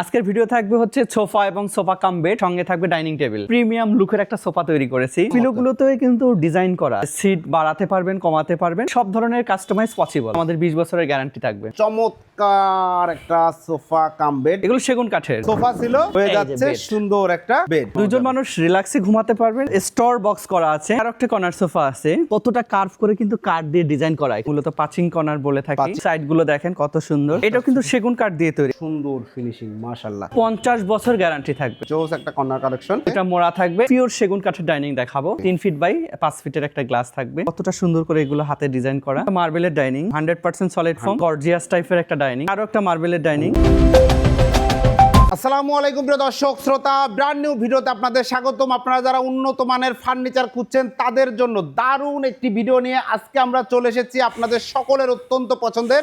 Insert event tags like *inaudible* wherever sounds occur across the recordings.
আজকের ভিডিও থাকবে হচ্ছে সোফা এবং সোফা কাম বেড সঙ্গে থাকবে ডাইনিং টেবিল। প্রিমিয়াম লুকের একটা সোফা তৈরি করেছি। পিলোগুলোতে কিন্তু ডিজাইন করা। সিট বাড়াতে পারবেন কমাতে পারবেন সব ধরনের কাস্টমাইজ পসিবল আমাদের বিশ বছরের গ্যারান্টি থাকবে। চমৎকার একটা সোফা কাম বেড। এগুলো সেগুন কাঠের। সোফা ছিল হয়ে যাচ্ছে সুন্দর একটা বেড দুইজন মানুষ রিল্যাক্সে ঘুমাতে পারবেন। স্টোর বক্স করা আছে। আর একটা কর্নার সোফা আছে। কতটা কার্ভ করে কিন্তু কাঠ দিয়ে ডিজাইন করা। মূলত পাচিং কর্নার বলে থাকি। সাইডগুলো দেখেন কত সুন্দর। এটাও কিন্তু সেগুন কাঠ দিয়ে তৈরি। সুন্দর ফিনিশিং মাশাআল্লাহ। বছর গ্যারান্টি থাকবে। জোস একটা কর্নার কালেকশন এটা মোড়া থাকবে। পিওর সেগুন কাঠের ডাইনিং দেখাবো। ফিট বাই ফিটের একটা গ্লাস থাকবে। কতটা সুন্দর করে এগুলো হাতে ডিজাইন করা। মার্বেলের dining hundred percent solid form gorgeous টাইপের একটা ডাইনিং আরও একটা মার্বেলের ডাইনিং আসসালামু আলাইকুম প্রিয় দর্শক শ্রোতা ব্র্যান্ড নিউ ভিডিওতে আপনাদের স্বাগতম। আপনারা যারা উন্নত মানের ফার্নিচার খুঁজছেন তাদের জন্য দারুণ একটি ভিডিও নিয়ে আজকে আমরা চলে এসেছি আপনাদের সকলের অত্যন্ত পছন্দের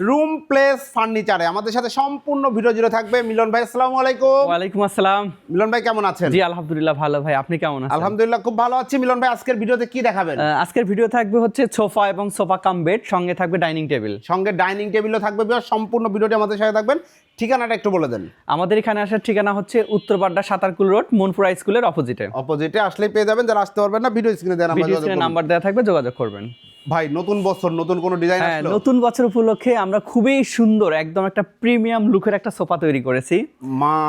রুম প্লেস ফার্নিচারে। আমাদের সাথে সম্পূর্ণ ভিডিও জুড়ে থাকবে। মিলন ভাই আসসালামু আলাইকুম। ওয়ালাইকুম আসসালাম। মিলন ভাই কেমন আছেন? জি আলহামদুলিল্লাহ ভালো ভাই। আপনি কেমন আছেন? আলহামদুলিল্লাহ খুব ভালো আছি। মিলন ভাই আজকের ভিডিওতে কি দেখাবেন? আজকের ভিডিও থাকবে হচ্ছে সোফা এবং সোফা কাম বেড সঙ্গে থাকবে ডাইনিং টেবিল। সঙ্গে ডাইনিং টেবিলও থাকবে সম্পূর্ণ ভিডিওটি আমাদের সাথে থাকবেন। ঠিকানাটা একটু বলে দেন। আমাদের এখানে আসার ঠিকানা হচ্ছে উত্তরবাড্ডা সাতারকুল রোড মনপুরা স্কুলের অপোজিটে। অপোজিটে আসলেই পেয়ে যাবেন। যারা আসতে পারবেন না ভিডিও স্ক্রিনে করব। নাম্বার দেওয়া থাকবে যোগাযোগ করবেন। ভাই নতুন বছর নতুন কোনো ডিজাইন হ্যাঁ আসলো? নতুন বছর উপলক্ষে আমরা খুবই সুন্দর একদম একটা প্রিমিয়াম লুকের একটা সোফা তৈরি করেছি।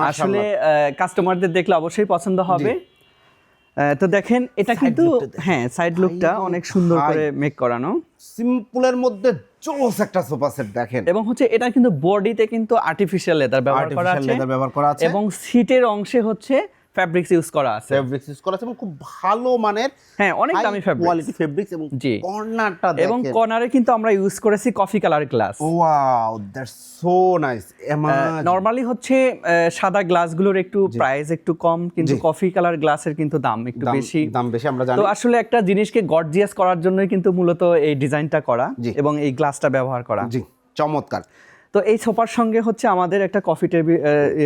আসলে কাস্টমারদের দেখলে অবশ্যই পছন্দ হবে। আহ, তো দেখেন এটা কিন্তু হ্যাঁ সাইড লুকটা অনেক সুন্দর করে মেক করানো। সিম্পলের মধ্যে জোস একটা সোফা সেট দেখেন। এবং হচ্ছে এটা কিন্তু বডিতে কিন্তু আর্টিফিশিয়াল লেদার ব্যবহার করা লেদার ব্যবহার করা আছে। এবং সিটের অংশে হচ্ছে ফ্যাব্রিক্স ইউজ করা আছে। ফেব্রিক্স ইউজ করা আছে এবং খুব ভালো মানের হ্যাঁ অনেক দামি ফ্যাব্রিক কোয়ালিটি ফেব্রিক্স এবং জি। কর্নারটা এবং কর্নারে কিন্তু আমরা ইউজ করেছি coffee colour glass wow that's so nice normally হচ্ছে সাদা গ্লাসগুলোর একটু প্রাইস একটু কম কিন্তু কফি কালার গ্লাসের কিন্তু দাম একটু বেশি। দাম বেশি আমরা তো জানি আসলে একটা জিনিসকে গর্জিয়াস করার জন্যই কিন্তু মূলত এই ডিজাইনটা করা এবং এই গ্লাসটা ব্যবহার করা। জি চমৎকার। তো এই সোফার সঙ্গে হচ্ছে আমাদের একটা কফি টেবিল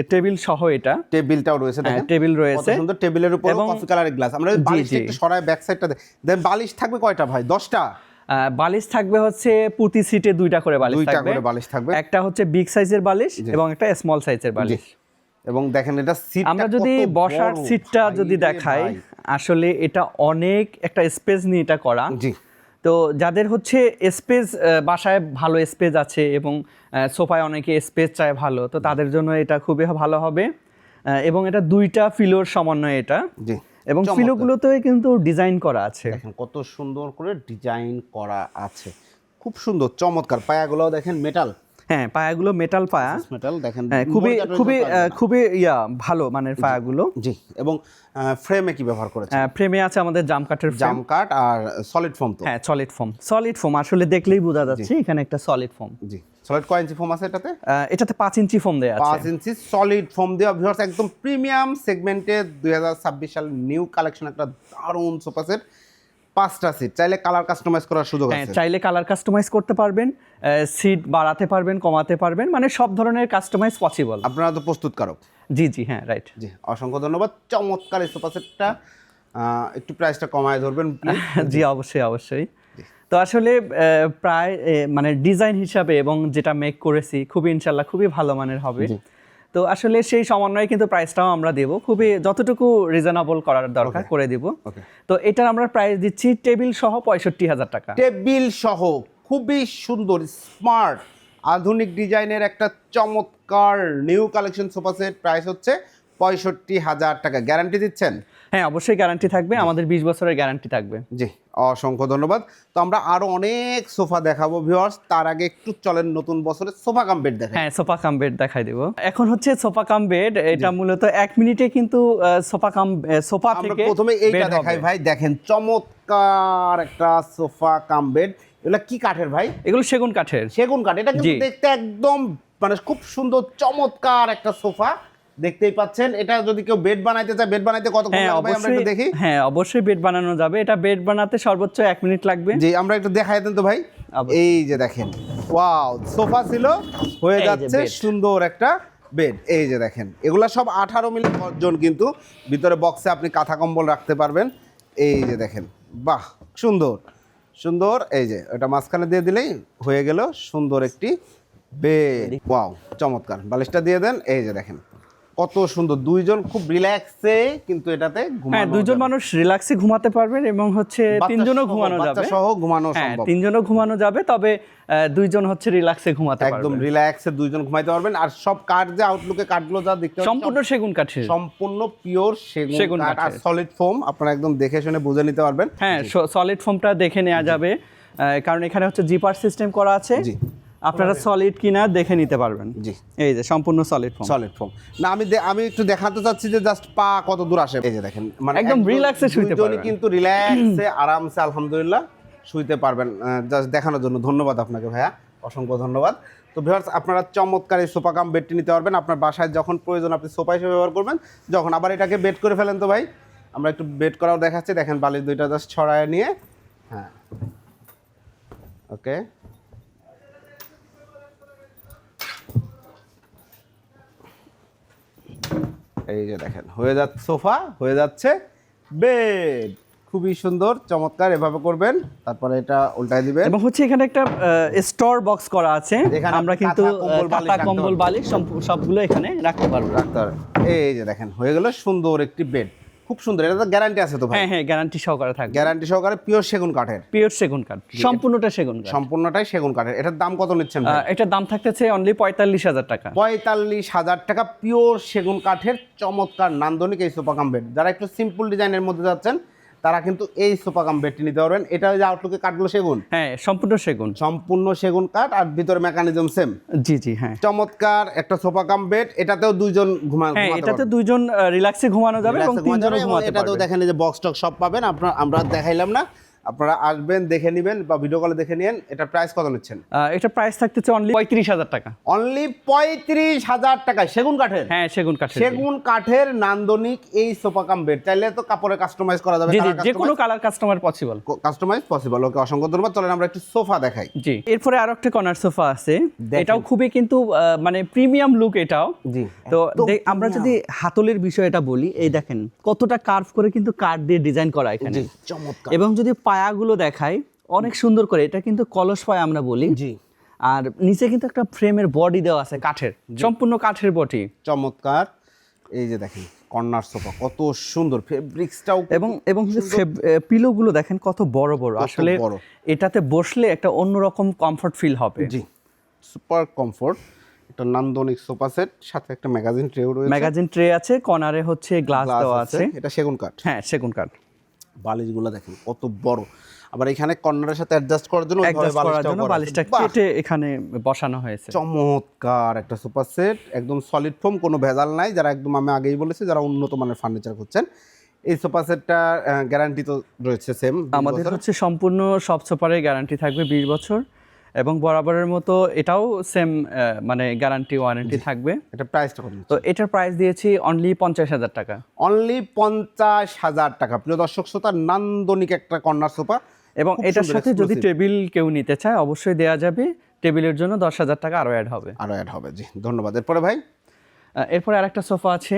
টেবিল সহ এটা। টেবিলটাও রয়েছে হ্যাঁ, দেখেন। টেবিল রয়েছে। সুন্দর টেবিলের উপর কফি কালারের গ্লাস আমরা জি, বালিশটা একটু সরায় ব্যাক সাইডটা দেন বালিশ থাকবে কয়টা ভাই? দশটা? আহ, বালিশ থাকবে হচ্ছে প্রতি সিটে দুইটা করে বালিশ থাকবে। দুইটা করে বালিশ থাকবে। একটা হচ্ছে বিগ সাইজের বালিশ এবং একটা স্মল সাইজের বালিশ। এবং দেখেন এটা সিট আমরা যদি বসার সিটটা যদি দেখাই আসলে এটা অনেক একটা স্পেস নিয়ে এটা করা। জি। তো যাদের হচ্ছে স্পেস বাসায় ভালো স্পেস আছে এবং সোফায় অনেকে স্পেস চায় ভালো তো তাদের জন্য এটা খুবই ভালো হবে। এবং এটা দুইটা ফিলোর সমন্বয় এটা। জি। এবং ফিলোগুলোতে কিন্তু ডিজাইন করা আছে। দেখেন কত সুন্দর করে ডিজাইন করা আছে। খুব সুন্দর চমৎকার। পায়াগুলোও দেখেন মেটাল হ্যাঁ পায়াগুলো মেটাল পায়া। মেটাল দেখেন হ্যাঁ খুবই খুবই। খুবই ইয়া ভালো মানের পায়াগুলো। জি এবং ফ্রেমে কি ব্যবহার করেছে ফ্রেমে আছে আমাদের জাম কাঠের জাম কাট আর সলিড ফোম তো। হ্যাঁ সলিড ফোম সলিড ফোম আসলে দেখলেই বোঝা যাচ্ছে এখানে একটা সলিড ফোম জি সলিড কয় ইঞ্চি ফোম আছে এটাতে? এটাতে পাঁচ ইঞ্চি ফোম দেওয়া আছে। পাঁচ ইঞ্চি সলিড ফোম দেওয়া ভিউয়ার্স একদম প্রিমিয়াম সেগমেন্টে দুই হাজার ছাব্বিশ সাল নিউ কালেকশন একটা দারুণ সোফা সেট পাঁচটা সিট চাইলে কালার কাস্টমাইজ করার সুযোগ হ্যাঁ আছে। চাইলে কালার কাস্টমাইজ করতে পারবেন সিট বাড়াতে পারবেন কমাতে পারবেন মানে সব ধরনের কাস্টমাইজ পসিবল আপনারা তো প্রস্তুতকারক। জি জি হ্যাঁ রাইট জি অসংখ্য ধন্যবাদ। চমৎকার এই সোফা সেটটা একটু প্রাইসটা কমায় ধরবেন *laughs* জি অবশ্যই অবশ্যই। তো আসলে প্রায় মানে ডিজাইন হিসাবে এবং যেটা মেক করেছি খুবই ইনশাল্লাহ খুবই ভালো মানের হবে। তো আসলে সেই সমন্বয়ে কিন্তু প্রাইসটাও আমরা দেব। খুবই যতটুকু রিজনেবল করার দরকার করে দিব। তো এটার আমরা প্রাইস দিচ্ছি টেবিল সহ পঁয়ষট্টি হাজার টাকা। টেবিল সহ খুবই সুন্দর স্মার্ট আধুনিক ডিজাইনের একটা চমৎকার new collection sofa set price হচ্ছে পঁয়ষট্টি হাজার টাকা। গ্যারান্টি দিচ্ছেন? হ্যাঁ অবশ্যই গ্যারান্টি থাকবে আমাদের বিশ বছরের গ্যারান্টি থাকবে। জি অসংখ্য ধন্যবাদ। তো আমরা আরও অনেক সোফা দেখাবো ভিউয়ার্স তার আগে একটু চলেন নতুন বছরের সোফা কাম বেড দেখেন হ্যাঁ সোফা কাম বেড দেখাই দিব। এখন হচ্ছে সোফা কাম বেড এটা মূলত এক মিনিটে কিন্তু সোফা কাম সোফা থেকে প্রথমে এইটা দেখাই ভাই। দেখেন চমৎকার একটা সোফা কাম বেড এগুলা কি কাঠের ভাই? এগুলো সেগুন কাঠের। সেগুন কাঠ। এটা কিন্তু দেখতে একদম মানে খুব সুন্দর চমৎকার একটা সোফা। দেখতেই পাচ্ছেন। এটা যদি কেউ বেড বানাইতে চায় বেড বানাইতে কত হ্যাঁ আমরা একটু দেখি। হ্যাঁ অবশ্যই বেড বানানো যাবে। এটা বেড বানাতে সর্বোচ্চ এক মিনিট লাগবে। জি আমরা একটু দেখাই দেন তো ভাই। এই যে দেখেন। ওয়াও সোফা ছিল হয়ে যাচ্ছে সুন্দর একটা বেড এই যে দেখেন এগুলা সব আঠারো মিলি জন কিন্তু ভিতরে বক্সে আপনি কাঁথা কম্বল রাখতে পারবেন। এই যে দেখেন বাহ সুন্দর। সুন্দর এই যে ওটা মাঝখানে দিয়ে দিলেই হয়ে গেল সুন্দর একটি বেড ওয়াও চমৎকার। বালিশটা দিয়ে দেন এই যে দেখেন। কত সুন্দর। দুইজন খুব রিল্যাক্সে কিন্তু এটাতে হ্যাঁ দুইজন মানুষ রিল্যাক্সে ঘুমাতে পারবেন এবং হচ্ছে তিনজনও ঘুমানো বাচ্চা যাবে। সহ ঘুমানো হ্যাঁ সম্ভব। তিনজনও ঘুমানো যাবে তবে দুইজন হচ্ছে রিল্যাক্সে ঘুমাতে একদম পারবেন। রিল্যাক্সে দুইজন ঘুমাইতে পারবেন। আর সব কাঠ যে আউটলুকে কাঠগুলো যা দেখতে সম্পূর্ণ সেগুন কাঠ সম্পূর্ণ পিওর সেগুন কাঠ আর সলিড ফোম আপনারা একদম দেখে শুনে বুঝে নিতে পারবেন। হ্যাঁ সলিড ফোমটা দেখে নেওয়া যাবে। কারণ এখানে হচ্ছে জিপার সিস্টেম করা আছে। জি। আপনারা সলিড কিনা দেখে নিতে পারবেন। জি। এই যে সম্পূর্ণ সলিড ফোম সলিড ফোম না আমি আমি একটু দেখাতে চাচ্ছি যে জাস্ট পা কত দূর আসে। এই যে দেখেন মানে একদম রিল্যাক্সে শুইতে পারবেন। কিন্তু রিল্যাক্সে আরামসে আলহামদুলিল্লাহ শুইতে পারবেন। জাস্ট দেখানোর জন্য ধন্যবাদ আপনাকে ভাইয়া। অসংখ্য ধন্যবাদ। তো ভিউয়ার্স আপনারা চমৎকার এই সোফা কাম বেডটি নিতে পারবেন। আপনার বাসায় যখন প্রয়োজন আপনি সোফা হিসেবে ব্যবহার করবেন যখন আবার এটাকে বেড করে ফেলেন তো ভাই। আমরা একটু বেড করাও দেখাচ্ছি। দেখেন বালির দুইটা জাস্ট ছড়ায় নিয়ে। হ্যাঁ। ওকে এই যে দেখেন হয়ে যাচ্ছে সোফা হয়ে যাচ্ছে বেড খুবই সুন্দর চমৎকার এভাবে করবেন তারপরে এটা উল্টায় দিবেন। এবং হচ্ছে এখানে একটা স্টোর বক্স করা আছে। এখানে আমরা কিন্তু কাঁথা, কম্বল, বালিশ পারবেন। সবগুলো এখানে রাখতে পারব। রাখতে পারব এই যে দেখেন হয়ে গেল সুন্দর একটি বেড খুব সুন্দর এটা তো গ্যারান্টি আছে তো ভাই? হ্যাঁ হ্যাঁ গ্যারান্টি সহকারে থাকবে। গ্যারান্টি সহকারে পিওর সেগুন কাঠের। পিওর সেগুন কাঠ সম্পূর্ণটা সেগুন কাঠ। সম্পূর্ণটাই সেগুন কাঠের। এটার দাম কত নিচ্ছেন ভাই? এটার দাম থাকতেছে অনলি পঁয়তাল্লিশ হাজার টাকা। পঁয়তাল্লিশ হাজার টাকা পিওর সেগুন কাঠের চমৎকার নান্দনিক এই সোফা কাম বেড যারা একটু সিম্পল ডিজাইনের মধ্যে যাচ্ছেন তারা কিন্তু এই সোফা কাম বেডটি নিতে পারবেন। এটা ওই যে আউটলুকে কাঠগুলো সেগুন? হ্যাঁ সম্পূর্ণ সেগুন। সম্পূর্ণ সেগুন কাঠ আর ভিতরে মেকানিজম সেম জি জি হ্যাঁ। চমৎকার একটা সোফা কাম বেড এটাতেও দুইজন ঘুমানো হ্যাঁ এটাতে। দুইজন রিল্যাক্সে ঘুমানো যাবে এবং তিনজনও ঘুমাতে পারবে এটাতেও দেখেন এই যে বক্স টক সব পাবেন। আপনারা আমরা দেখাইলাম না। আপনারা আসবেন দেখে নেবেন বা ভিডিও কলে দেখে নিন এটা প্রাইস কত নিচ্ছেন? এটা প্রাইস থাকতেছে অনলি পঁয়ত্রিশ হাজার টাকা। অনলি পঁয়ত্রিশ হাজার টাকায় সেগুন কাঠের? হ্যাঁ সেগুন কাঠের সেগুন কাঠের নান্দনিক এই সোফা কাম বেড চাইলে তো কাপড়ে কাস্টমাইজ করা যাবে যে কোনো colour customer possible customise possible okay অসংখ্য ধন্যবাদ। চলেন আমরা একটু সোফা দেখাই। জি এরপরে আরও একটা কর্নার সোফা আছে। এটাও খুবই কিন্তু মানে প্রিমিয়াম লুক এটাও। জি তো আমরা যদি হাতলের বিষয়টা বলি এই দেখেন কতটা কার্ভ করে কিন্তু কাঠ দিয়ে ডিজাইন করা এখানে। চমৎকার। এবং যদি পায়াগুলো দেখাই অনেক সুন্দর করে এটা কিন্তু কলস পায়া আমরা বলি। জি। আর নিচে কিন্তু একটা ফ্রেমের বডি দেওয়া আছে কাঠের সম্পূর্ণ কাঠের বডি। চমৎকার। এই যে দেখেন কর্নার সোফা কত সুন্দর ফেব্রিক্সটাও এবং এবং পিলোগুলো দেখেন কত বড় বড় আসলে। এটাতে বসলে একটা অন্যরকম কমফর্ট ফিল হবে। জি সুপার কমফোর্ট একটা নান্দনিক সোফা সেট সাথে একটা ম্যাগাজিন ট্রেও রয়েছে। ম্যাগাজিন ট্রে আছে কর্নারে হচ্ছে গ্লাস দেওয়া আছে। এটা সেগুন কাঠ। হ্যাঁ সেগুন কাঠ। বালিশগুলো দেখেন কত বড়। আবার এখানে কর্নারের সাথে অ্যাডজাস্ট করার জন্য করার জন্য বালিশটা কেটে এখানে বসানো হয়েছে। চমৎকার একটা সুপার সেট একদম সলিড ফোম কোনো ভেজাল নাই। যারা একদম আমি আগেই বলেছি যারা উন্নত মানের ফার্নিচার করছেন এই সোফা সেটটা গ্যারান্টি তো রয়েছে সেম আমাদের হচ্ছে সম্পূর্ণ সব সোপারের গ্যারান্টি থাকবে বিশ বছর। এবং বরাবরের মতো এটাও সেম মানে গ্যারান্টি ওয়ারেন্টি থাকবে। এটা প্রাইসটা কত তো এটার প্রাইস দিয়েছি অনলি পঞ্চাশ হাজার টাকা। অনলি পঞ্চাশ হাজার টাকা। প্রিয় দর্শক শ্রোতা নান্দনিক একটা কর্নার সোফা। এবং এটার সাথে যদি টেবিল কেউ নিতে চায় অবশ্যই দেওয়া যাবে। টেবিলের জন্য দশ হাজার টাকা আরও অ্যাড হবে। আরও অ্যাড হবে জি। ধন্যবাদ। এরপরে ভাই? এরপরে আরেকটা সোফা আছে।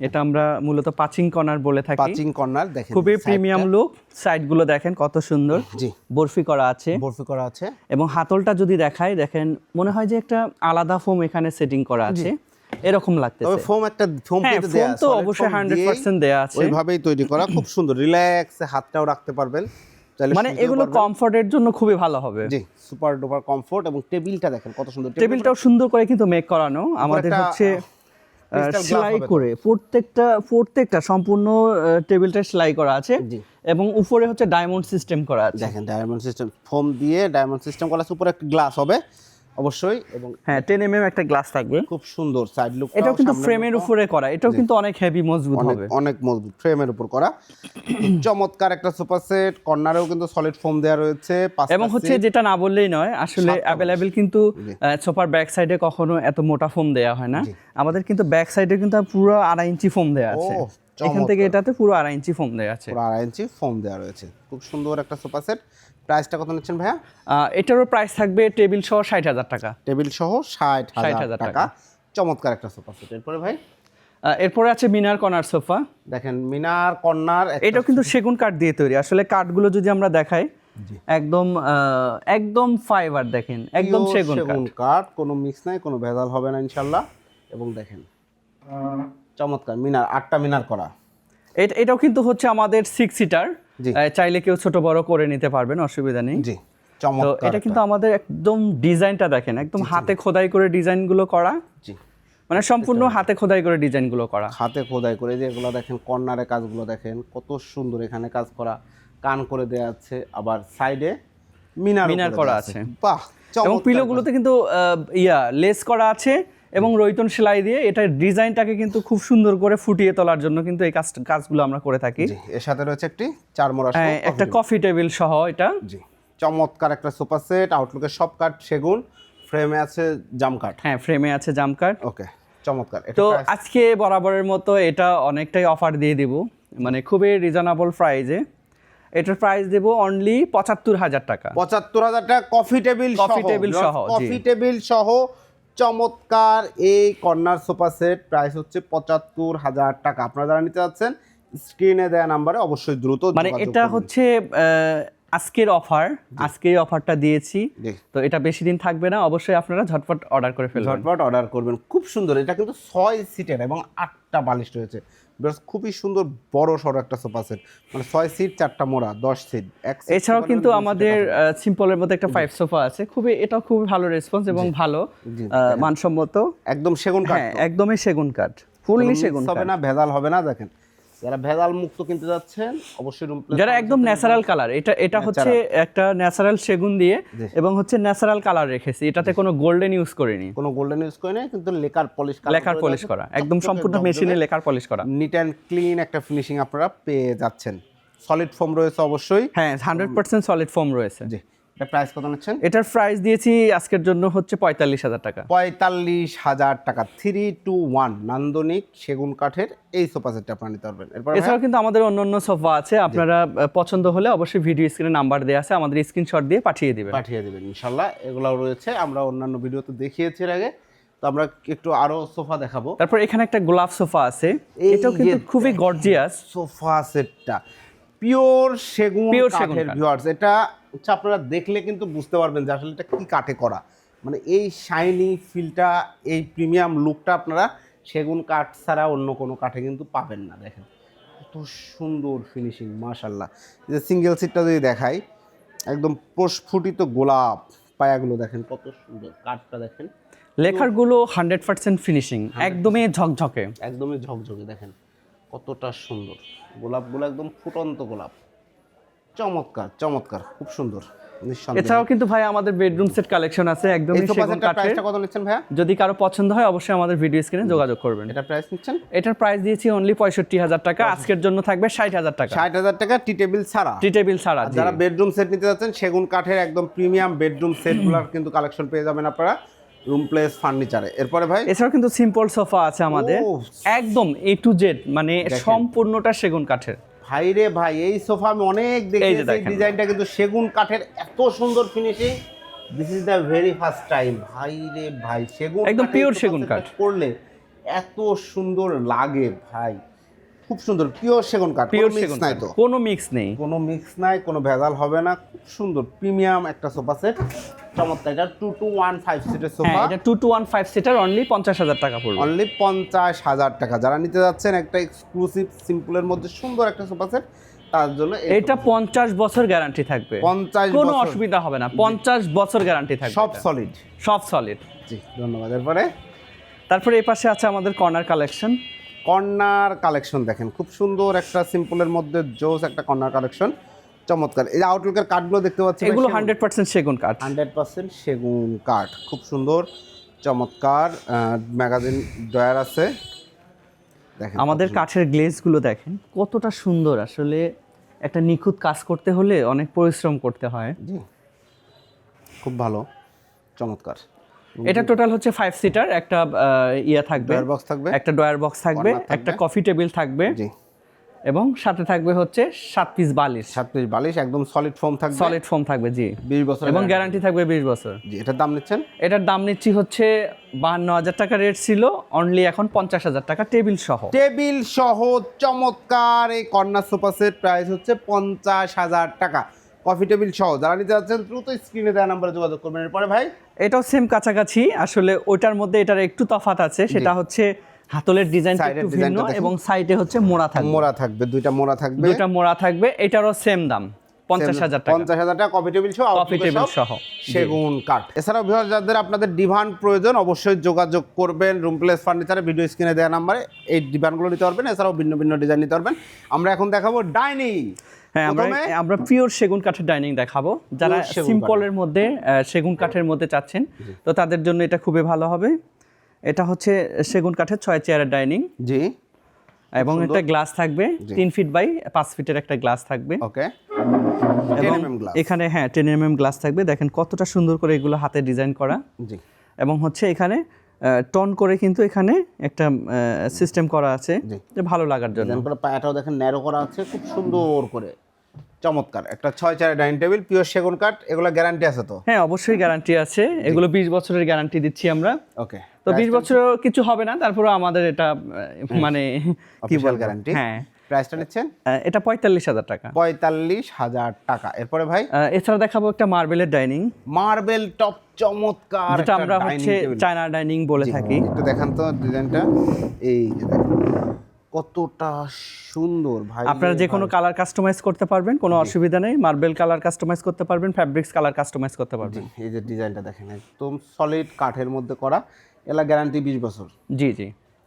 এটা আমরা মূলত পাচিং কর্নার বলে থাকি। পাচিং কর্নার দেখেন খুবই প্রিমিয়াম। লুক সাইডগুলো দেখেন কত সুন্দর। জি। বরফি করা আছে। বরফি করা আছে। এবং হাতলটা যদি দেখাই দেখেন মনে হয় যে একটা আলাদা ফোম এখানে সেটিং করা আছে। এরকম লাগতেছে। তবে ফোম একটা ফোম হ্যাঁ, পেতে foam দেয়া তো অবশ্যই foam 100% দেয়া আছে। ওইভাবেই তৈরি করা। খুব সুন্দর রিল্যাক্সে হাতটাও রাখতে পারবেন। মানে এগুলো। কমফোর্টের জন্য খুবই ভালো হবে। জি সুপার ডুপার কমফোর্ট এবং টেবিলটা দেখেন কত সুন্দর। টেবিলটাও সুন্দর করে কিন্তু মেক করানো। আমাদের হচ্ছে সেলাই করে প্রত্যেকটা প্রত্যেকটা সম্পূর্ণ টেবিলটা সেলাই করা আছে। এবং উপরে হচ্ছে ডায়মন্ড সিস্টেম করা আছে। দেখেন ডায়মন্ড সিস্টেম ফোম দিয়ে ডায়মন্ড সিস্টেম করা আছে উপরে একটা গ্লাস হবে। অবশ্যই এবং হ্যাঁ টেন এম একটা গ্লাস থাকবে। খুব সুন্দর সাইড লুক এটাও কিন্তু ফ্রেমের উপরে করা। এটাও কিন্তু অনেক হেভি মজবুত হবে। অনেক মজবুত ফ্রেমের উপর করা। *clears throat* চমৎকার একটা সুপার সেট কর্নারেও কিন্তু সলিড ফোম দেওয়া রয়েছে এবং হচ্ছে যেটা না বললেই নয় আসলে অ্যাভেলেবেল কিন্তু। সোফার ব্যাক সাইডে কখনো এত মোটা ফোম দেয়া হয় না। আমাদের কিন্তু ব্যাক সাইডে কিন্তু পুরো আড়াই ইঞ্চি ফোম দেয়া আছে। এখান থেকে এটাতে পুরো আড়াই ইঞ্চি ফোম দেয়া আছে। পুরো আড়াই ইঞ্চি ফোম দেওয়া রয়েছে। খুব সুন্দর একটা সোফা সেট প্রাইসটা কত নিচ্ছেন ভাইয়া? এটারও প্রাইস থাকবে টেবিল সহ ষাট হাজার টাকা। টেবিল সহ ষাট ষাট হাজার 60,000 টাকা। চমৎকার একটা সোফা সেট এরপরে ভাই? এরপরে আছে মিনার কর্নার সোফা দেখেন মিনার কর্নার এটাও কিন্তু সেগুন কাঠ দিয়ে তৈরি। আসলে কাঠগুলো যদি আমরা দেখাই একদম একদম ফাইবার দেখেন একদম সেগুন কাঠ। কোনো মিক্স নাই কোনো ভেজাল হবে না ইনশাল্লাহ। এবং দেখেন চমৎকার মিনার আটটা মিনার করা। এটা এটাও কিন্তু হচ্ছে আমাদের সিক্স সিটার। চাইলে কেউ ছোট বড় করে নিতে পারবেন অসুবিধা নেই। জি তো এটা কিন্তু আমাদের একদম ডিজাইনটা দেখেন একদম হাতে খোদাই করে ডিজাইনগুলো করা। জি। মানে সম্পূর্ণ হাতে খোদাই করে ডিজাইনগুলো করা। হাতে খোদাই করে যে এগুলো দেখেন কর্নারে কাজগুলো দেখেন কত সুন্দর এখানে কাজ করা। কান করে দেয়া আছে আবার সাইডে মিনার মিনার করা আছে। বাহ এবং পিলোগুলোতে কিন্তু ইয়া লেস করা আছে এবং রৈতন সেলাই দিয়ে এটা ডিজাইনটাকে কিন্তু খুব সুন্দর করে ফুটিয়ে তোলার জন্য কিন্তু এই কাজ কাজগুলো আমরা করে থাকি। এর সাথে রয়েছে একটি চার মোড়া হ্যাঁ একটা কফি টেবিল সহ এটা। জি চমৎকার একটা সোফা সেট আউটলুকের সব কাঠ সেগুন ফ্রেমে আছে জাম কাঠ। হ্যাঁ ফ্রেমে আছে জামকাট ওকে চমৎকার। তো আজকে বরাবরের মতো এটা অনেকটাই অফার দিয়ে দিব। মানে খুবই রিজনেবল প্রাইজে এটার প্রাইস দেব অনলি পঁচাত্তর হাজার টাকা। পঁচাত্তর হাজার টাকা কফি টেবিল কফি টেবিল সহ। কফি টেবিল সহ চমৎকার এই কর্নার সোফা সেট প্রাইস হচ্ছে পঁচাত্তর হাজার টাকা। আপনারা যারা নিতে যাচ্ছেন স্ক্রিনে দেয়া নাম্বারে অবশ্যই দ্রুত মানে এটা হচ্ছে আহ, আজকের অফার আজকের অফারটা দিয়েছি। তো এটা বেশি দিন থাকবে না অবশ্যই আপনারা ঝটপট অর্ডার করে ফেলবেন। ঝটপট অর্ডার করবেন। খুব সুন্দর এটা কিন্তু ছয় সিটের এবং আটটা বালিশ রয়েছে। বেশ খুবই সুন্দর বড় সড়ো একটা সোফা সেট মানে ছয় সিট চারটা মোড়া দশ সিট এছাড়াও কিন্তু আমাদের সিম্পলের মধ্যে একটা ফাইভ সোফা আছে। খুবই এটাও খুবই ভালো রেসপন্স এবং ভালো মানসম্মত। একদম সেগুন কাঠ হ্যাঁ একদমই সেগুন কাঠ। ফুললি সেগুন হবে না ভেজাল হবে না দেখেন। যারা ভেজাল মুক্ত কিনতে যাচ্ছেন অবশ্যই রুম যারা একদম ন্যাচারাল কালার এটা এটা হচ্ছে একটা ন্যাচারাল সেগুন দিয়ে এবং হচ্ছে ন্যাচারাল কালার রেখেছি। এটাতে কোনো গোল্ডেন ইউজ করিনি। কোনো গোল্ডেন ইউজ করে নাই কিন্তু লেকার পলিশ লেখার পলিশ করা একদম সম্পূর্ণ মেশিনে লেখার পলিশ করা। নিট অ্যান্ড ক্লিন একটা ফিনিশিং আপনারা পেয়ে যাচ্ছেন। সলিড ফোম রয়েছে অবশ্যই। হ্যাঁ হান্ড্রেড পার্সেন্ট সলিড ফর্ম রয়েছে। জি। এটা প্রাইস কত নিচ্ছেন? এটার প্রাইস দিয়েছি আজকের জন্য হচ্ছে পঁয়তাল্লিশ হাজার টাকা। পঁয়তাল্লিশ হাজার টাকা। থ্রি টু ওয়ান নান্দনিক সেগুন কাঠের এই সোফা সেটটা আপনারা নিতে পারবেন। এরপর এছাড়াও কিন্তু আমাদের অন্য অন্য সোফা আছে। আপনারা পছন্দ হলে অবশ্যই ভিডিও স্ক্রিনে নাম্বার দেওয়া আছে। আমাদের স্ক্রিনশট দিয়ে পাঠিয়ে দিবেন। পাঠিয়ে দেবেন ইনশাল্লাহ। এগুলাও রয়েছে। আমরা অন্যান্য ভিডিওতে দেখিয়েছি এর আগে। তো আমরা একটু আরও সোফা দেখাবো। তারপর এখানে একটা গোলাপ সোফা আছে। এটাও কিন্তু খুবই গর্জিয়াস সোফা সেটটা পিওর সেগুন কাঠের ভিউয়ার্স এটা হচ্ছে আপনারা দেখলে কিন্তু বুঝতে পারবেন যে আসলে এটা কি কাঠে করা। মানে এই শাইনি ফিলটা এই প্রিমিয়াম লুকটা আপনারা সেগুন কাঠ ছাড়া অন্য কোনো কাঠে কিন্তু পাবেন না দেখেন। কত সুন্দর ফিনিশিং মাশাল্লাহ যে সিঙ্গেল সিটটা যদি দেখাই একদম প্রস্ফুটিত গোলাপ পায়াগুলো দেখেন কত সুন্দর কাঠটা দেখেন। লেখারগুলো হান্ড্রেড পার্সেন্ট ফিনিশিং একদমই ঝকঝকে। একদমই ঝকঝকে দেখেন। কতটা সুন্দর। গোলাপগুলো একদম ফুটন্ত গোলাপ। চমৎকার চমৎকার খুব সুন্দর এছাড়াও কিন্তু ভাই আমাদের বেডরুম সেট কালেকশন আছে সোফা সেগুন কাঠের। কত নিচ্ছেন ভাইয়া? যদি কারও পছন্দ হয় অবশ্যই আমাদের ভিডিও স্ক্রিনে যোগাযোগ করবেন। এটা প্রাইস নিচ্ছেন? এটার প্রাইস দিয়েছি অনলি পঁয়ষট্টি হাজার টাকা আজকের জন্য থাকবে ষাট হাজার টাকা। ষাট হাজার টাকা টি টেবিল ছাড়া। টি টেবিল ছাড়া যারা বেডরুম সেট নিতে যাচ্ছেন সেগুন কাঠের একদম প্রিমিয়াম বেডরুম সেটগুলোর কিন্তু কালেকশন পেয়ে যাবেন আপনারা রুম প্লেস ফার্নিচারে এরপরে ভাই? এছাড়াও কিন্তু সিম্পল সোফা আছে আমাদের। একদম এ টু জেড মানে সম্পূর্ণটা সেগুন কাঠের। ভাই রে ভাই এই সোফা আমি অনেক দেখেছি। ডিজাইনটা কিন্তু সেগুন কাঠের এত সুন্দর finishing this is the very first time ভাই রে ভাই সেগুন একদম পিওর সেগুন কাঠ। করলে এত সুন্দর লাগে ভাই। খুব সুন্দর পিওর সেগুন কাঠ পিওর পিওর সেগুন নাই তো। কোনো মিক্স নেই। কোনো মিক্স নাই কোনো ভেজাল হবে না খুব সুন্দর প্রিমিয়াম একটা সোফা সেট চমৎকার এটা টু টু ওয়ান ফাইভ সিটের হ্যাঁ সোফা। এটা সিটার অনলি টাকা পড়বে। অনলি পঞ্চাশ হাজার টাকা। যারা নিতে যাচ্ছেন একটা এক্সক্লুসিভ সিম্পলের মধ্যে সুন্দর একটা সোফা সেট তার জন্য এটা পঞ্চাশ বছর গ্যারান্টি থাকবে। পঞ্চাশ কোনো অসুবিধা হবে না পঞ্চাশ বছর গ্যারান্টি থাকবে সব সলিড সব সলিড জি ধন্যবাদ। এরপরে? তারপরে এই পাশে আছে আমাদের কর্নার কালেকশন কর্নার কালেকশন দেখেন খুব সুন্দর একটা সিম্পলের মধ্যে জোস একটা কর্নার কালেকশন চমৎকার। এই আউটলুকের কাঠগুলো দেখতে পাচ্ছি এগুলো হান্ড্রেড পার্সেন্ট সেগুন কাঠ হান্ড্রেড পার্সেন্ট সেগুন কাঠ খুব সুন্দর চমৎকার ম্যাগাজিন ডয়ার আছে। দেখেন আমাদের কাঠের গ্লেজগুলো দেখেন কতটা সুন্দর। আসলে একটা নিখুঁত কাজ করতে হলে অনেক পরিশ্রম করতে হয়। জি খুব ভালো চমৎকার। এটা টোটাল হচ্ছে ফাইভ সিটার একটা ইয়া থাকবে ডয়ার বক্স থাকবে। একটা ডয়ার বক্স থাকবে থাকবে। একটা কফি টেবিল থাকবে। জি। এবং সাথে থাকবে হচ্ছে সাত পিস বালিশ। সাত পিস বালিশ একদম সলিড ফোম থাকবে। সলিড ফোম থাকবে জি। বিশ বছর এবং গ্যারান্টি থাকবে বিশ বছর। জি এটার দাম নিচ্ছেন? এটার দাম নিচ্ছি হচ্ছে বাহান্ন হাজার টাকা রেট ছিল অনলি এখন পঞ্চাশ হাজার টাকা টেবিল সহ। টেবিল সহ চমৎকার এই কর্নার সোফা সেট প্রাইস হচ্ছে পঞ্চাশ হাজার টাকা। কফি টেবিল সহ যারা নিতে যাচ্ছেন দ্রুত স্ক্রিনে দেওয়া নাম্বারে যোগাযোগ করবেন। এরপরে ভাই? এটাও সেম কাছাকাছি আসলে ওইটার মধ্যে এটার একটু তফাত আছে সেটা হচ্ছে হাতলের ডিজাইন একটু ভিন্ন এবং সাইডে হচ্ছে মোড়া থাকবে। মোড়া থাকবে দুইটা মোড়া থাকবে। দুইটা মোড়া থাকবে এটারও সেম দাম পঞ্চাশ হাজার টাকা। পঞ্চাশ হাজার টাকা কফি টেবিল সহ কফি টেবিল সহ সেগুন কাঠ। এছাড়াও ভিউয়ার যাদের আপনাদের ডিভান প্রয়োজন অবশ্যই যোগাযোগ করবেন রুম প্লেস ফার্নিচারে ভিডিও স্ক্রিনে দেওয়া নাম্বারে এই ডিভানগুলো নিতে পারবেন। এছাড়াও ভিন্ন ভিন্ন ডিজাইন নিতে পারবেন। আমরা এখন দেখাবো ডাইনিং হ্যাঁ আমরা আমরা পিওর সেগুন কাঠের ডাইনিং দেখাবো। যারা সিম্পলের মধ্যে সেগুন কাঠের মধ্যে চাচ্ছেন তো তাদের জন্য এটা খুবই ভালো হবে। এটা হচ্ছে সেগুন কাঠের ছয় চেয়ারের ডাইনিং। জি। এবং একটা গ্লাস থাকবে তিন ফিট বাই পাঁচ ফিটের একটা গ্লাস থাকবে। ওকে। এবং mm এখানে হ্যাঁ টেন এম এম গ্লাস থাকবে। দেখেন কতটা সুন্দর করে এগুলো হাতে ডিজাইন করা। জি। এবং হচ্ছে এখানে টন করে কিন্তু এখানে একটা সিস্টেম করা আছে। যে ভালো লাগার জন্য। পায়াটাও দেখেন ন্যারো করা আছে খুব সুন্দর করে। চমৎকার। একটা ছয় চারের ডাইনিং টেবিল পিওর সেগুন কাঠ এগুলো গ্যারান্টি আছে তো? হ্যাঁ অবশ্যই গ্যারান্টি আছে। এগুলো বিশ বছরের গ্যারান্টি দিচ্ছি আমরা। ওকে। তো বিশ বছর কিছু হবে না তারপরে আমাদের এটা মানে কি বলব? guarantee? হ্যাঁ। প্রাইসটা নিচ্ছেন? এটা পঁয়তাল্লিশ হাজার টাকা। পঁয়তাল্লিশ হাজার টাকা। এরপরে ভাই? এছাড়া দেখাবো একটা মার্বেলের ডাইনিং মার্বেল টপ চমৎকার যেটা আমরা হচ্ছে চায়না ডাইনিং বলে থাকি। একটু দেখান তো ডিজাইনটা এই যে কতটা সুন্দর ভাই। আপনারা যে কোনো কালার কাস্টমাইজ করতে পারবেন কোনো অসুবিধা নেই। মার্বেল কালার কাস্টমাইজ করতে পারবেন ফ্যাব্রিক্স কালার কাস্টমাইজ করতে পারবেন। এই যে ডিজাইনটা দেখেন একদম সলিড কাঠের মধ্যে করা। এলা গ্যারান্টি বিশ বছর। জি জি।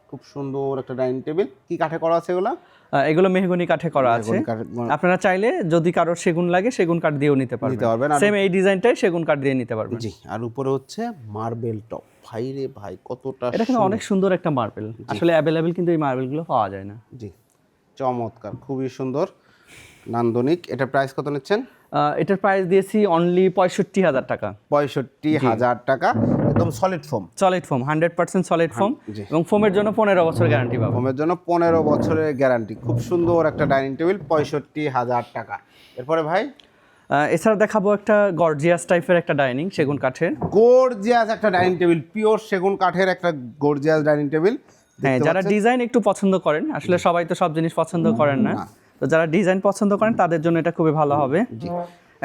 খুব সুন্দর একটা ডাইনিং টেবিল কি কাঠে করা আছে এগুলা? এগুলো মেহগনি কাঠে করা আছে। আপনারা চাইলে যদি কারোর সেগুন লাগে সেগুন কাঠ দিয়েও নিতে পারবেন। নিতে পারবেন সেম এই ডিজাইনটাই সেগুন কাঠ দিয়ে নিতে পারবেন। জি আর উপরে হচ্ছে মার্বেল টপ ভাই রে ভাই কতটা এটা কিন্তু অনেক সুন্দর। একটা মার্বেল আসলে অ্যাভেলেবেল কিন্তু এই মার্বেলগুলো পাওয়া যায় না। জি চমৎকার খুবই সুন্দর নান্দনিক। এটা প্রাইস কত নিচ্ছেন? এটার প্রাইস দিয়েছি অনলি পঁয়ষট্টি হাজার টাকা। পঁয়ষট্টি হাজার টাকা। একদম solid foam solid foam hundred percent solid foam এবং ফোমের জন্য পনেরো বছর গ্যারান্টি পাবো। ফোমের জন্য পনেরো বছরের গ্যারান্টি খুব সুন্দর একটা ডাইনিং টেবিল পঁয়ষট্টি হাজার টাকা। এরপরে ভাই? এছাড়া দেখাবো একটা গর্জিয়াস টাইপের একটা ডাইনিং সেগুন কাঠের। গর্জিয়াস একটা ডাইনিং টেবিল পিওর সেগুন কাঠের একটা গর্জিয়াস ডাইনিং টেবিল হ্যাঁ যারা ডিজাইন একটু পছন্দ করেন আসলে সবাই তো সব জিনিস পছন্দ করেন না। তো যারা ডিজাইন পছন্দ করেন তাদের জন্য এটা খুবই ভালো হবে।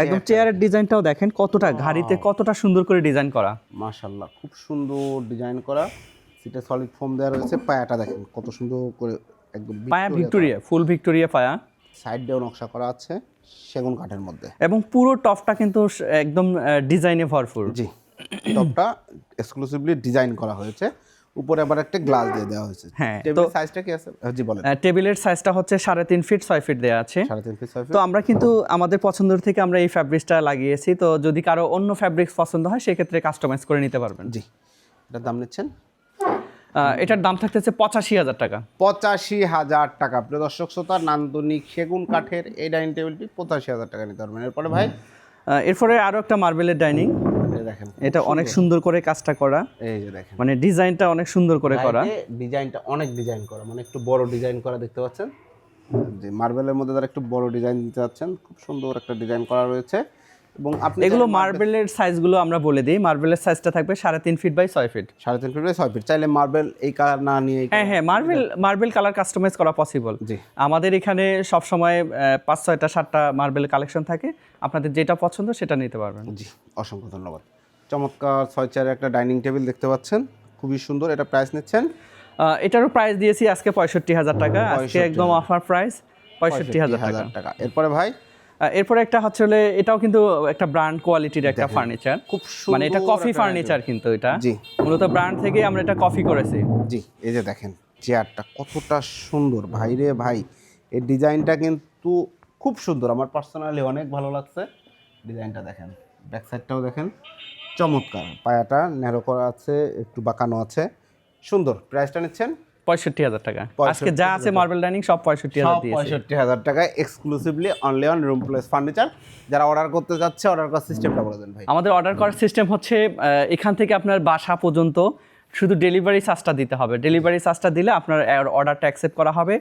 একদম চেয়ারের ডিজাইনটাও দেখেন কতটা ঘাড়িতে কতটা সুন্দর করে ডিজাইন করা। মাশাল্লাহ খুব সুন্দর ডিজাইন করা। সিটে সলিড ফোম দেওয়া রয়েছে পায়াটা দেখেন কত সুন্দর করে একদম পায়া ভিক্টোরিয়া ফুল ভিক্টোরিয়া পায়া। সাইড দিয়েও নকশা করা আছে সেগুন কাঠের মধ্যে। এবং পুরো টপটা কিন্তু একদম ডিজাইনে ভরপুর। জি টপটা এক্সক্লুসিভলি ডিজাইন করা হয়েছে। উপরে আবার একটা গ্লাস দিয়ে দেওয়া হয়েছে। হ্যাঁ, টেবিল সাইজটা কি আছে? হ্যাঁ, জি বলেন। টেবিলের সাইজটা হচ্ছে সাড়ে তিন ফিট ছয় ফিট দেওয়া আছে। সাড়ে তিন ফিট ছয় তো আমরা কিন্তু আমাদের পছন্দের থেকে আমরা এই ফ্যাব্রিক্সটা লাগিয়েছি। তো যদি কারও অন্য ফ্যাব্রিক্স পছন্দ হয় সেক্ষেত্রে কাস্টমাইজ করে নিতে পারবেন। জি। এটার দাম নিচ্ছেন? এটার দাম থাকতেছে পঁচাশি হাজার টাকা। পঁচাশি হাজার টাকা। প্রিয় দর্শক শ্রোতা নান্দনিক সেগুন কাঠের এই ডাইনিং টেবিলটি পঁচাশি হাজার টাকা নিতে পারবেন। এরপরে ভাই? এরপরে আরও একটা মার্বেলের ডাইনিং দেখেন। এটা অনেক সুন্দর। করে কাজটা করা। এই যে দেখেন। মানে ডিজাইনটা অনেক সুন্দর করে করা। ডিজাইনটা অনেক ডিজাইন করা। মানে একটু বড় ডিজাইন করা দেখতে পাচ্ছেন? যে মার্বেলের মধ্যে তারা একটু বড় ডিজাইন দিতে যাচ্ছেন খুব সুন্দর একটা ডিজাইন করা রয়েছে। এবং আপনি এগুলো মার্বেলের সাইজগুলো আমরা বলে দিই। মার্বেলের সাইজটা থাকবে সাড়ে তিন ফিট বাই ছয় ফিট সাড়ে তিন ফিট বাই ছয় ফিট চাইলে মার্বেল এই কালার না নিয়ে হ্যাঁ হ্যাঁ মার্বেল মার্বেল কালার কাস্টমাইজ করা পসিবল জি। আমাদের এখানে সব সময় পাঁচ ছয়টা সাতটা মার্বেল কালেকশন থাকে। আপনাদের যেটা পছন্দ সেটা নিতে পারবেন। জি অসংখ্য ধন্যবাদ। চমৎকার ছয় চেয়ারের একটা ডাইনিং টেবিল দেখতে পাচ্ছেন। খুবই সুন্দর এটা প্রাইস নিচ্ছেন? এটারও প্রাইস দিয়েছি আজকে পঁয়ষট্টি হাজার টাকা। আজকে একদম অফার প্রাইস পঁয়ষট্টি হাজার টাকা। হাজার টাকা। এরপরে ভাই? এরপরে একটা হচ্ছে হলে এটাও কিন্তু একটা ব্র্যান্ড কোয়ালিটির একটা ফার্নিচার খুব মানে এটা কফি ফার্নিচার কিন্তু এটা। জি। মূলত ব্র্যান্ড থেকে আমরা এটা কফি করেছি। জি এই যে দেখেন চেয়ারটা কতটা সুন্দর। ভাই রে ভাই এর ডিজাইনটা কিন্তু খুব সুন্দর। আমার পার্সোনালি অনেক ভালো লাগছে। ডিজাইনটা দেখেন ব্যাক সাইডটাও দেখেন। চমৎকার। পায়াটা ন্যারো করা আছে একটু বাঁকানো আছে। সুন্দর। প্রাইসটা নিচ্ছেন? পঁয়ষট্টি হাজার টাকা। আজকে যা আছে মার্বেল ডাইনিং সব পঁয়ষট্টি হাজার পঁয়ষট্টি হাজার টাকায় exclusively only on room place furniture যারা অর্ডার করতে যাচ্ছে অর্ডার করার সিস্টেমটা বলে দেন ভাই। আমাদের অর্ডার করার সিস্টেম হচ্ছে এখান থেকে আপনার বাসা পর্যন্ত শুধু ডেলিভারি চার্জটা দিতে হবে। ডেলিভারি চার্জটা দিলে আপনার অর্ডারটা অ্যাকসেপ্ট করা হবে।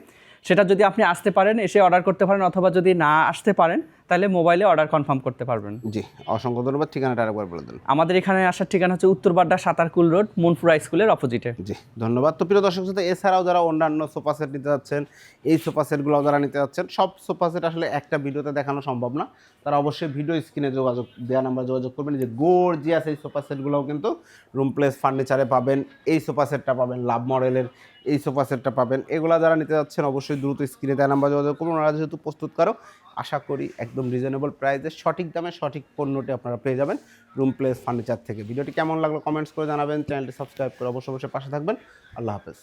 সেটা যদি আপনি আসতে পারেন এসে অর্ডার করতে পারেন অথবা যদি না আসতে পারেন তাহলে মোবাইলে অর্ডার কনফার্ম করতে পারবেন। জি অসংখ্য ধন্যবাদ। ঠিকানাটা আরেকবার বলে দেন। আমাদের এখানে আসার ঠিকানা হচ্ছে উত্তর বাড্ডা সাতারকুল রোড মনপুরা স্কুলের অপোজিটে জি ধন্যবাদ। তো প্রিয় দর্শক শ্রোতা এছাড়াও যারা অন্যান্য সোফা সেট নিতে যাচ্ছেন এই সোফা সেটগুলো যারা নিতে যাচ্ছেন সব সোফা সেট আসলে একটা ভিডিওতে দেখানো সম্ভব না। তারা অবশ্যই ভিডিও স্ক্রিনে যোগাযোগ দেওয়া নাম্বার যোগাযোগ করবেন। যে গোর্জিয়াস এই সোফা সেটগুলোও কিন্তু রুম প্লেস ফার্নিচারে পাবেন। এই সোফা সেটটা পাবেন লাভ মডেলের এই সোফা সেটটা পাবেন। এগুলো যারা নিতে যাচ্ছেন অবশ্যই দ্রুত স্ক্রিনে দেয় নাম্বার যোগাযোগ করুন। ওনারা যেহেতু প্রস্তুত করো আশা করি একদম রিজনেবল প্রাইসে সঠিক দামে সঠিক পণ্যটি আপনারা পেয়ে যাবেন রুম প্লেস ফার্নিচার থেকে। ভিডিওটি কেমন লাগল কমেন্টস করে জানাবেন। চ্যানেলটি সাবস্ক্রাইব করে অবশ্যই অবশ্যই পাশে থাকবেন। আল্লাহ হাফেজ।